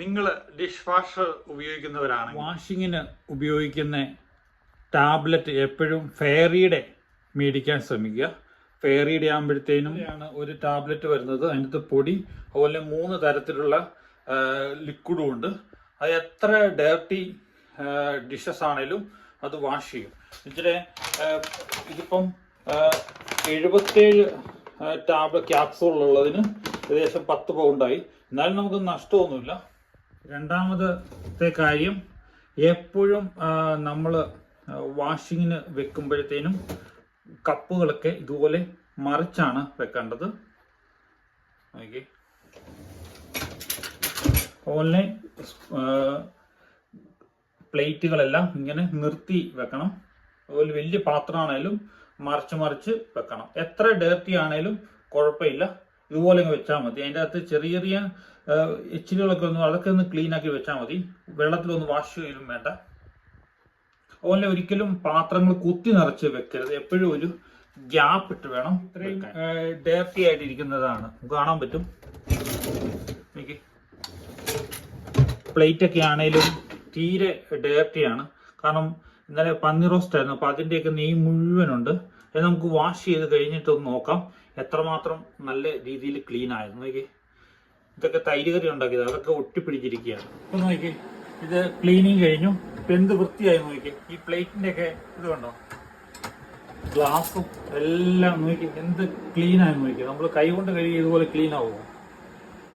നിങ്ങൾ dish washer ഉപയോഗിക്കുന്നവരാണ് വാഷിങ്ങിന് ഉപയോഗിക്കുന്ന ടാബ്ലറ്റ് എപ്പോഴും ഫെയറിയുടെ മേടിക്കാൻ ശ്രമിക്കുക. ഫെയറിയുടെ ആകുമ്പോഴത്തേനും ആണ് ഒരു ടാബ്ലറ്റ് വരുന്നത് അതിനകത്ത് പൊടി അതുപോലെ മൂന്ന് തരത്തിലുള്ള ലിക്വിഡും ഉണ്ട്. അത് എത്ര ഡേർട്ടി ഡിഷസ് ആണേലും അത് വാഷ് ചെയ്യും. ഇച്ചിരി ഇതിപ്പം എഴുപത്തേഴ് ടാബ്ലറ്റ് ക്യാപ്സൂൾ ഉള്ളതിന് ഏകദേശം പത്ത് പൗണ്ടായി. എന്നാലും നമുക്ക് നഷ്ടമൊന്നുമില്ല. രണ്ടാമത്തെ കാര്യം എപ്പോഴും നമ്മൾ വാഷിങ്ങിന് വെക്കുമ്പോഴത്തേനും കപ്പുകളൊക്കെ ഇതുപോലെ മറിച്ചാണ് വെക്കേണ്ടത്. ഓക്കെ ഓൺലൈൻ പ്ലേറ്റുകളെല്ലാം ഇങ്ങനെ നിർത്തി വെക്കണം. അതുപോലെ വലിയ പാത്രമാണേലും മറിച്ച് മറിച്ച് വെക്കണം. എത്ര ഡേർട്ടി ആണേലും കുഴപ്പമില്ല. ഇതുപോലെ അങ്ങ് വെച്ചാൽ മതി. അതിന്റെ അകത്ത് ചെറിയ ചെറിയ എച്ചിലുകളൊക്കെ ഒന്ന് അതൊക്കെ ഒന്ന് ക്ലീൻ ആക്കി വെച്ചാൽ മതി. വെള്ളത്തിലൊന്ന് വാഷ് ചെയ്യലും വേണ്ട. അതുപോലെ ഒരിക്കലും പാത്രങ്ങൾ കുത്തി നിറച്ച് വെക്കരുത്. എപ്പോഴും ഒരു ഗ്യാപ്പ് ഇട്ട് വേണം ഇത്രയും ഡേർട്ടി ആയിട്ടിരിക്കുന്നതാണ്. നമുക്ക് കാണാൻ പറ്റും. പ്ലേറ്റ് ഒക്കെ ആണേലും തീരെ ഡേർട്ടിയാണ് കാരണം ഇന്നലെ പന്നി റോസ്റ്റ് ആയിരുന്നു. അപ്പോൾ അതിന്റെയൊക്കെ നെയ് മുഴുവനുണ്ട്. അത് നമുക്ക് വാഷ് ചെയ്ത് കഴിഞ്ഞിട്ടൊന്ന് നോക്കാം. എത്രമാത്രം നല്ല രീതിയിൽ ക്ലീൻ ആയിരുന്നു നോക്കി ഇതൊക്കെ തൈര് കറി ഉണ്ടാക്കിയത്. അതൊക്കെ ഒട്ടിപ്പിടിച്ചിരിക്കുകയാണ്. ഇപ്പം നോക്കി ഇത് ക്ലീനിങ് കഴിഞ്ഞു. ഇപ്പൊ എന്ത് വൃത്തിയായി നോക്കി ഈ പ്ലേറ്റിന്റെ ഒക്കെ ഇത് കണ്ടോ? ഗ്ലാസും എല്ലാം നോക്കി എന്ത് ക്ലീൻ ആയി നോക്കി നമ്മൾ കൈ കൊണ്ട് കഴുകി ഇതുപോലെ ക്ലീൻ ആവുമോ?